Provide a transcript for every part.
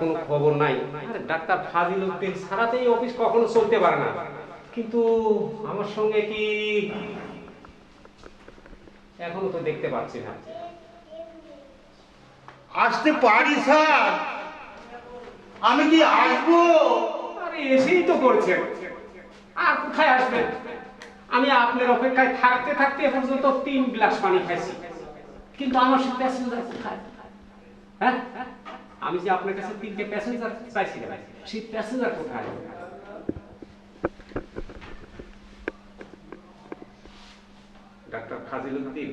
কোনো খবর নাই। আরে ডাক্তার ফাজিল উদ্দিন ছাড়াতেই অফিস কখনো চলতে পারে না। কিন্তু আমার সঙ্গে কি এখনও তো দেখতে পাচ্ছি না। আসতে পারি স্যার। আমি কি আসব? আরে এসেই তো করছেন আর কোথায় আসবেন আমি আপনার অপেক্ষায় থাকতে থাকতে এ পর্যন্ত তিন গ্লাস পানি খাইছি। কিন্তু আমার সে প্যাসেঞ্জার কোথায়? হ্যাঁ? আমি যে আপনার কাছে তিনটে প্যাসেঞ্জার চাইছিলাম সেই প্যাসেঞ্জার কোথায়? ডাক্তার ফাজিল উদ্দিন।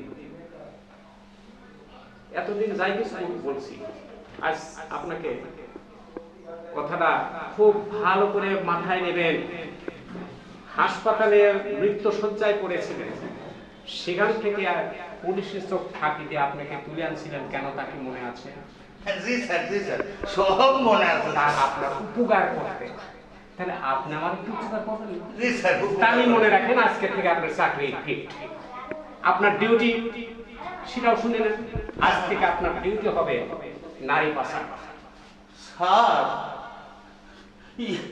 এতদিন যাই কিছু বলছি। আজ আপনাকে কথাটা খুব ভালো করে মাথায় নেবেন। হাসপাতালে মৃত্যু সজ্জায় পড়েছিলেন। সেখান থেকে পুলিশের চোখ থাকিতে আপনাকে তুলে আনছিলেন, কেন তাকে মনে আছে? জি স্যার জি স্যার। সব মনে আছে। তার আপনার উপকার করতে। তাহলে আপনি আমার একটু উপকার করবেন? জি স্যার তাহলে মনে রাখেন আজকে থেকে আপনার চাকরি ফিট আপনার ডিউটি সেটাও শুনে নেন। আজ থেকে আপনার ডিউটি হবে নারী পাশা স্যার এই-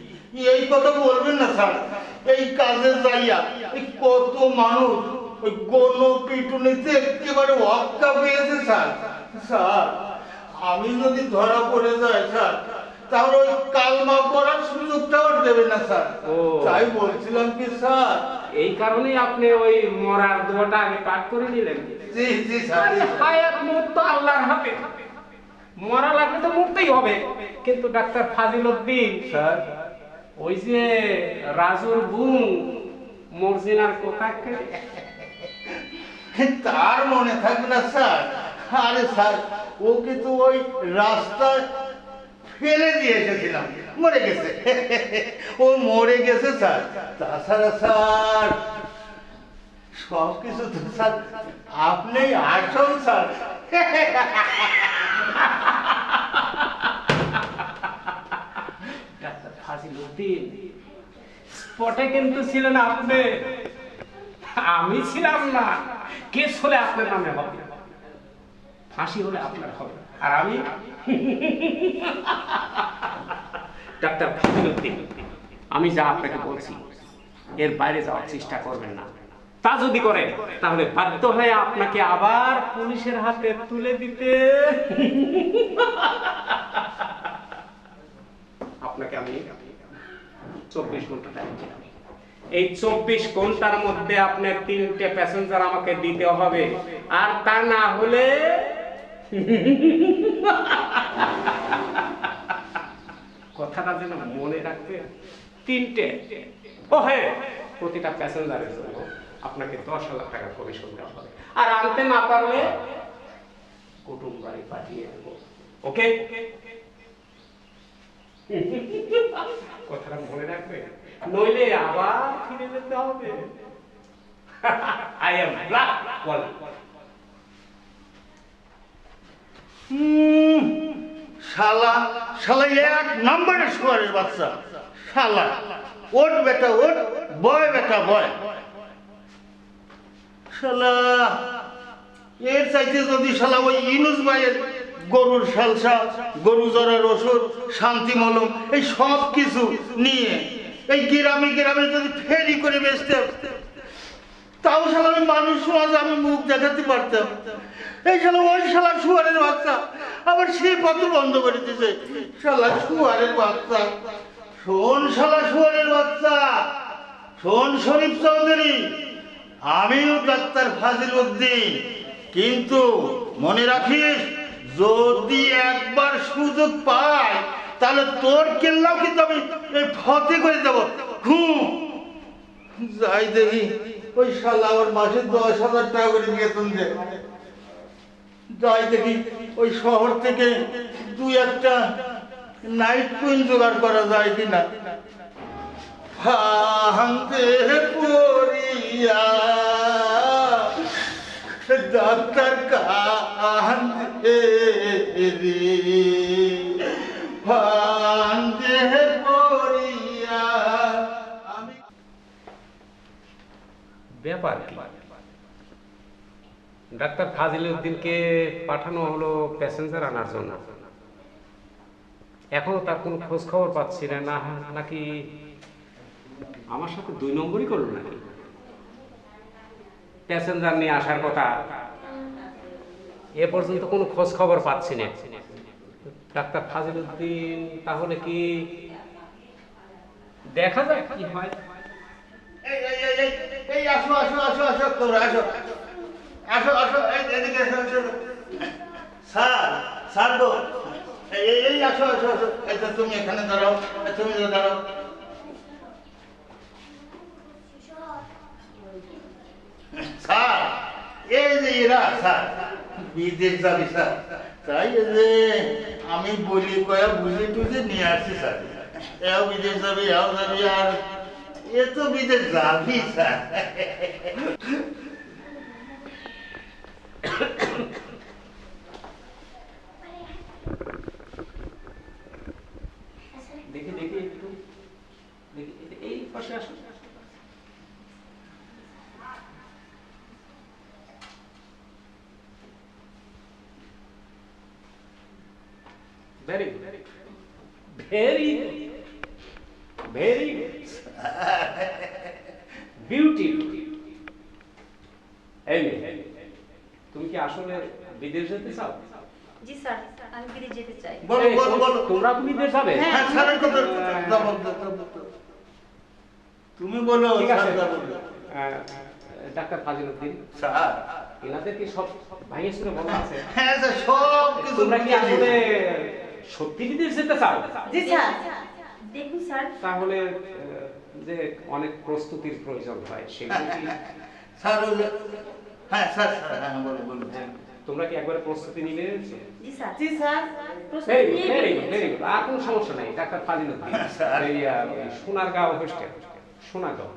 এই কথা বলবেন না স্যার। এই কাজে যাইয়া এই কত মানুষ ওই গণ পিটুনিতে একেবারে অক্কা পেয়েছে স্যার। স্যার আমি যদি ধরা পড়ে যাই স্যার তাহলে ওই কালমা পড়ার সুযোগটাও দেবে না স্যার। ও। তাই বলছিলাম কি স্যার? এই কারণেই আপনি ওই মরার দোয়াটা আগে পাঠ করে নিলেন জি জি স্যার হায়াত মত তো আল্লাহর হাতে। মরা লাগলে তো মরতেই হবে। কিন্তু ডাক্তার ফাজিল উদ্দিন স্যার। ওই যে রাজুর বুম মর্জিনার কোথাকে তার মনে থাকবে না স্যার। আরে স্যার ওকে তো ওই রাস্তায় ফেলে দিয়ে এসেছিলাম। মরে গেছে। ও মরে গেছে, স্যার। তাছাড়া স্যার সব কিছু তো স্যার, আপনি আসল স্যার। স্পটে কিন্তু ছিলেন আপনি। আমি ছিলাম না। কেস হলে আপনার নামে হবে। ফাঁসি হলে আপনার হবে। আর আমি? ডাক্তার ফাজিল উদ্দিন, আমি যা আপনাকে বলছি, এর বাইরে যাওয়ার চেষ্টা করবেন না। তা যদি করেন, তাহলে বাধ্য হয়ে আপনাকে আবার পুলিশের হাতে তুলে দিতে। আপনাকে আমি চব্বিশ ঘণ্টা টাইম দিলাম। এই চব্বিশ ঘণ্টার মধ্যে আপনার তিনটে প্যাসেঞ্জার আমাকে দিতে হবে। আর তা না হলে কথাটা যেন মনে রাখবে তিনটে। ও হ্যাঁ প্রতিটা প্যাসেঞ্জারের জন্য আপনাকে দশ হাজার টাকা কমিশন দেওয়া হবে। আর আনতে না পারলে কুটুম বাড়ি পাঠিয়ে দেবো। ওকে? কথাটা মনে রাখবে? নইলে আবার ফিরে যেতে হবে। আই এম ব্ল্যাক শালা শালা এক নম্বরের শুয়ারের বাচ্চা। শালা ওট বেটা ওট বয় বেটা, বয়। শালা, এর চাইতে যদি শালা ওই ইনুস ভাইয়ের গরুর সালসা গরু জ্বরের ওষুধ, শান্তি মলম, এই সব কিছু নিয়ে, এই গ্রামে গ্রামে যদি ফেরি করে বেচতে তাও শালা মানুষ সমাজে আমি মুখ দেখাতে পারতাম। এই শালা ওই শালা শুয়ারের বাচ্চা, আবার সে পত্র বন্ধ করে দিছে শালা শুয়ারের বাচ্চা, শোন শালা শুয়ারের বাচ্চা, শোন শরীফ চৌধুরী আমিও ডাক্তার ফাজিল উদ্দিন, কিন্তু মনে রাখিস, যদি একবার সুযোগ পাই, তাহলে তোর কেল্লাও কিন্তু আমি ফতে করে দেবো। হুম, যাই দেখি। ওই শালা আমার মাসে দশ হাজার টাকা করে বেতন দে যাই দেখি, ওই শহর থেকে দুই একটা নাইট কুইন জোগাড় করা যায় কিনা। ফান্দে পড়িয়া ডাক্তার কান্দে রে। ফান্দে ব্যাপার। ডাক্তার ফাজিল উদ্দিনকে পাঠানো হলো প্যাসেঞ্জার আনার জন্য। এখনও তার কোনো খোঁজ খবর পাচ্ছি না না, নাকি আমার সাথে দুই নম্বরই করল নাকি? প্যাসেঞ্জার নিয়ে আসার কথা। এ পর্যন্ত কোনো খোঁজ খবর পাচ্ছি না। ডাক্তার ফাজিল উদ্দিন তাহলে কি দেখা যাক কি হয় এই এই এই এই এই আসো আসো আসো আসো তোমরা আসো। আসো আসো এদিকে স্যার স্যার গো। এই আসো আসো আসো। তুমি এখানে দাঁড়াও তুমি দাঁড়াও। স্যার, এই যে এরা, স্যার, বিদেশ যাবি, স্যার। তাই যে আমি বলি কয়া, বুঝে টুঝে নিয়ে আসছি, স্যার। এও বিদেশ যাবি, এও যাবি, আর এ তো বিদেশ যাবি স্যার দেখি দেখি একটু দেখি এই- এই পাশে আসো ভেরি ভেরি ভেরি বিউটি এই তুমি কি আসলে বিদেশ যেতে চাও? জি স্যার আমি বিদেশ যেতে চাই। বলো এই, বলো বলো। তোমরা কি বিদেশ যাবে? হ্যাঁ স্যারের কথা জবাব দাও, জবাব দাও। তুমি বলো ঠিক আছে। স্যার জবাব দাও। আহ, ডাক্তার ফাজিল উদ্দিন স্যার। এনাদের কি সব ভাইয়ে শুনে বলা আছে। হ্যাঁ স্যার সব কিছু তোমরা কি আসলে সত্যি বিদেশ যেতে চাও? জি স্যার। দেখুন স্যার। তাহলে যে অনেক প্রস্তুতির প্রয়োজন হয় সেগুলো কি স্যার হ্যাঁ স্যার স্যার হ্যাঁ বলো বলো হ্যাঁ, তোমরা কি একবার প্রস্তুতি নিলে জি স্যার। জি স্যার প্রস্তুতি ভেরি নিয়ে ভেরি বেরিয়ে ভেরি আর কোনো সমস্যা নাই ডাক্তার ফাজিল উদ্দিন স্যার। এই সোনারগাঁও হোস্টেল সোনারগাঁও।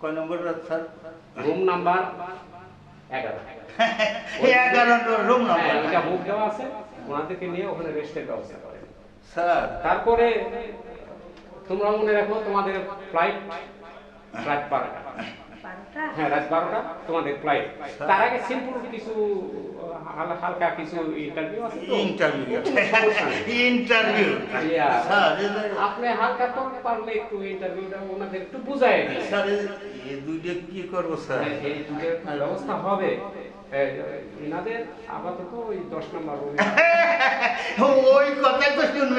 কয় নম্বর রাত স্যার? রুম নাম্বার এগারো। এই এগারো রুম নাম্বার নম্বর এটা বুক দেওয়া আছে ওনাদেরকে নিয়ে ওখানে রেস্টের ব্যবস্থা করেন। স্যার। তারপরে তোমরা মনে রাখো তোমাদের ফ্লাইট রাত বারোটা। হ্যাঁ রাত বারোটা তোমাদের ফ্লাইট তার আগে সিম্পল কিছু হালকা কিছু ইন্টারভিউ আছে আপনি হালকা তো পারলে একটু ইন্টারভিউটা ওনাদের একটু বুঝাই দিন। স্যার এই দুইটা কি করব স্যার? এই দুটোর ব্যবস্থা হবে। এনাদের আপাতত ওই দশ নম্বর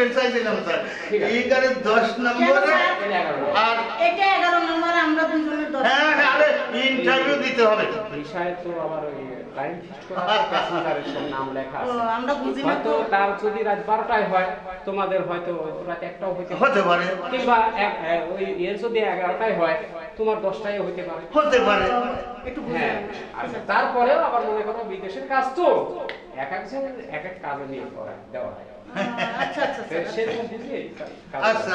তো চাইছিলাম স্যার এইখানে দশ নম্বরে আর এটা এগারো নম্বর আমরা দুজনের দশ হ্যাঁ হ্যাঁ, আরে ইন্টারভিউ দিতে হবে। বিষয়ে তো আবার ওই টাইম ফিক্স করা প্যাসেঞ্জারের সব নাম লেখা আছে। আমরা বুঝি না তো। তার যদি রাত বারোটায় হয় তোমাদের হয়তো রাত একটাও হইতে হতে পারে। কিংবা ওই এর যদি এগারোটায় হয় তোমার দশটায় হইতে পারে। হতে পারে। একটু হ্যাঁ আচ্ছা তারপরেও আবার মনে করো বিদেশের কাজ তো। এক একজন এক এক কাজে নিয়ে করা দেওয়া হয়। আচ্ছা আচ্ছা আচ্ছা। আচ্ছা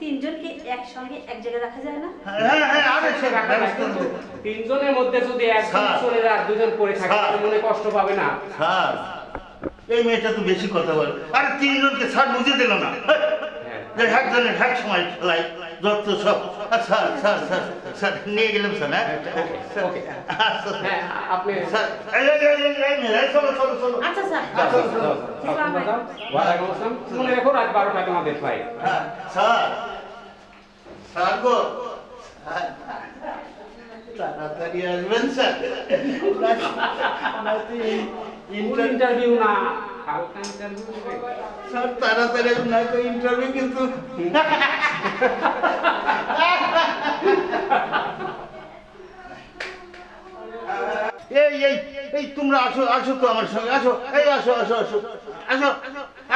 তিনজনকে একসঙ্গে এক জায়গায় রাখা যায় না? হ্যাঁ হ্যাঁ কিন্তু তিনজনের মধ্যে যদি একজন চলে যায় দুজন পড়ে থাকে। মনে কষ্ট পাবে না। এই মেয়েটা তো বেশি কথা বলে। আরে তিনজনকে স্যার বুঝে দিল না। হ্যাঁ। একজনের এক সময় খেলাই যত সব স্যার স্যার স্যার স্যার নিয়ে গেলাম স্যার হ্যাঁ? ওকে, ওকে। আচ্ছা, হ্যাঁ আপনি স্যার চলো চলো চলো। আচ্ছা স্যার। ওয়ালাইকুম আসসালাম। মনে রেখো রাত বারোটায় তোমাদের হ্যাঁ, স্যার। স্যার গো। তাড়াতাড়ি আসবেন স্যার। ইন্টারভিউ না। হালকা ইন্টারভিউ স্যার, তাড়াতাড়ি না তো ইন্টারভিউ কিন্তু। এই এই এই, তোমরা আসো আসো তো আমার সঙ্গে, আসো, এই, আসো আসো আসো আসো।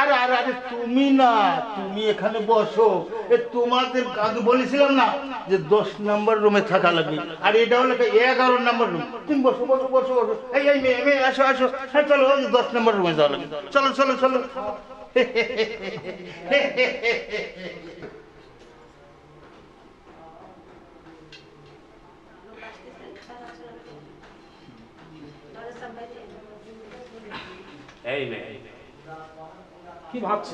আরে আরে আরে, তুমি না, তুমি এখানে বসো। তোমাদের আগে বলেছিলাম না যে দশ নম্বর রুমে থাকা লাগবে। আর এটা হলো এগারো নম্বর রুম তুমি বসো বসো বসো বসো। এই এই মেয়ে মেয়ে, আসো আসো। হ্যাঁ চলো দশ নম্বর রুমে যাওয়া লাগবে। চলো চলো চলো। মেয়ে। কি ভাবছ?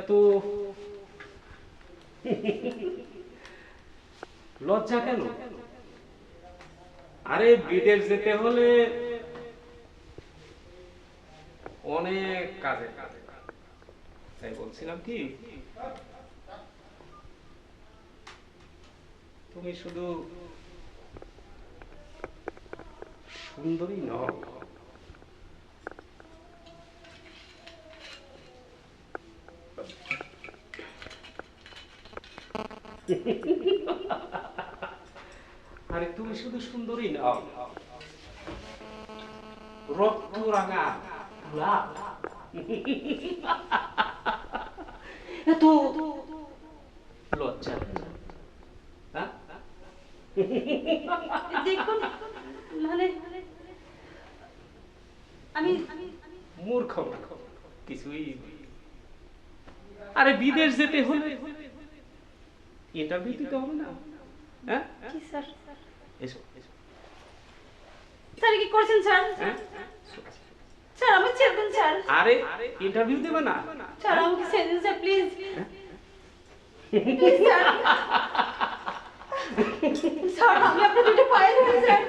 এত লজ্জা কেন? আরে বিদেশ যেতে হলে অনেক কাজে তাই বলছিলাম কি, তুমি শুধু সুন্দরী নও আরে তুমি শুধু সুন্দরী নও রক্ত রাঙা গোলাপ এত লজ্জা। হ্যাঁ? দেখুন মানে আমি মূর্খ। কিছুই। আরে বিদেশ যেতে হলে ইন্টারভিউ দিতে হবে না হ্যাঁ কি স্যার এসো এসো স্যার কি করছেন স্যার হ্যাঁ স্যার আমি ছেড়ে দিন স্যার আরে ইন্টারভিউ দেবে না স্যার আমাকে ছেড়ে দিন sir please please sir sir আমি আপনার দুটো পায়ে ধরি স্যার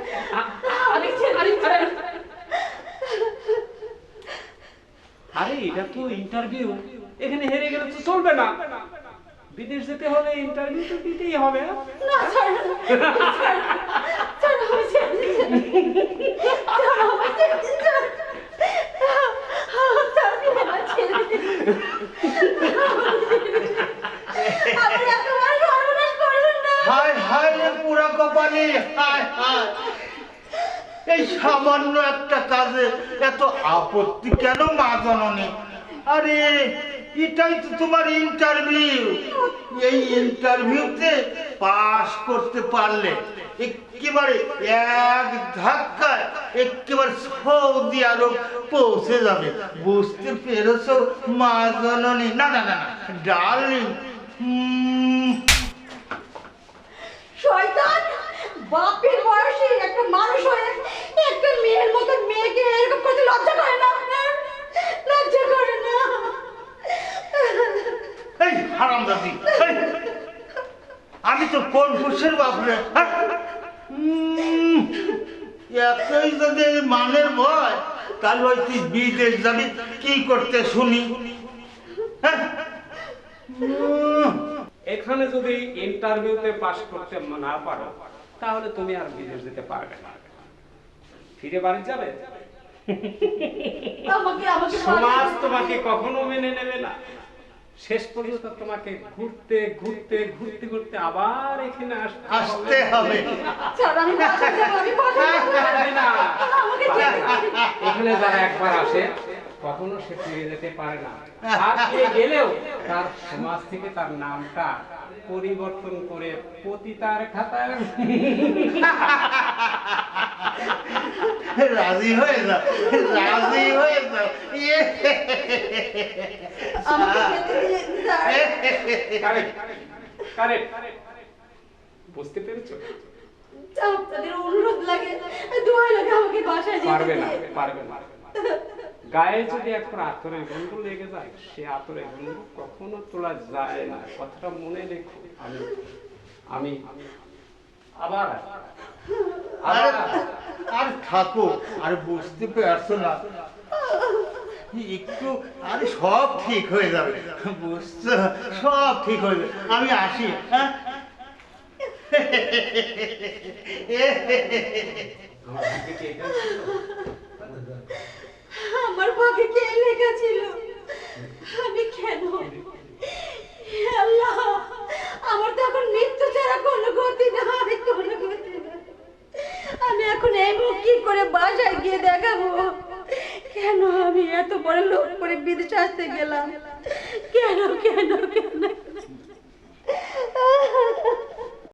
আমি ছেড়ে দিন স্যার আরে এটা তো ইন্টারভিউ এখানে হেরে গেলে তো চলবে না বিদেশ যেতে হলে ইন্টারভিউ তো দিতেই হবে না স্যার। স্যার হায় হায় রে পুরা কপালি হায় হায়। এই সামান্য একটা কাজে এত আপত্তি কেন মা জননী? আরে এটাই তো তোমার ইন্টারভিউ এই ইন্টারভিউতে পাস করতে পারলে একেবারে এক ধাক্কায় একেবারে সৌদি আরব পৌঁছে যাবে। বুঝতে পেরেছ, মা জননী? না না না ডার্লিং শয়তান, বাপের বয়সে একটা মানুষ হয়ে একটা মেয়ের মতো মেয়েকে এরকম করতে লজ্জা করে না? আপনার লজ্জা করে এই হারামজাদি এই, আমি তো কোন খুশের বাপরে হ্যাঁ? উম, এতই যদি মানের ভয় তাহলে ওই তুই বিদেশ যাবি কি করতে শুনি? হ্যাঁ? এখানে যদি ইন্টারভিউতে পাস করতে না পারো তাহলে তুমি আর বিদেশ যেতে পারবে না। ফিরে বাড়ি যাবে? সমাজ তোমাকে কখনো মেনে নেবে না। শেষ পর্যন্ত তোমাকে ঘুরতে ঘুরতে ঘুরতে ঘুরতে আবার এখানে আসতে আসতে হবে। এখানে যারা একবার আসে কখনো সে ফিরে যেতে পারে না। আর ফিরে গেলেও তার সমাজ থেকে তার নামটা পরিবর্তন করে পতিতার খাতায় রাজি হয়ে যাও রাজি হয়ে যাও। ইয়ে। বুঝতে পেরেছ? আপনাদের অনুরোধ লাগে দোয়াই লাগে আমাকে বাসায় যেতে পারবে না পারবে না। গায়ে যদি একবার আতরের গন্ধ লেগে যায় সে আতরের গন্ধ কখনো তোলা যায় না। কথাটা মনে রেখো। আমি আমি আবার। আরে থাকো আর বুঝতে পারছ না। একটু আরে সব ঠিক হয়ে যাবে। বুঝছ? সব ঠিক হয়ে যাবে। আমি আসি হ্যাঁ? আমার ভাগে কে লেখা ছিল আমি কেন? আল্লাহ! আমার তো এখন মৃত্যু ছাড়া কোনো গতি নাই, কোনো গতি আমি এখন এই মুখ কি করে বাসায় গিয়ে দেখাবো? কেন আমি এত বড় লোক করে বিদেশে আসতে গেলাম? কেন কেন কেন?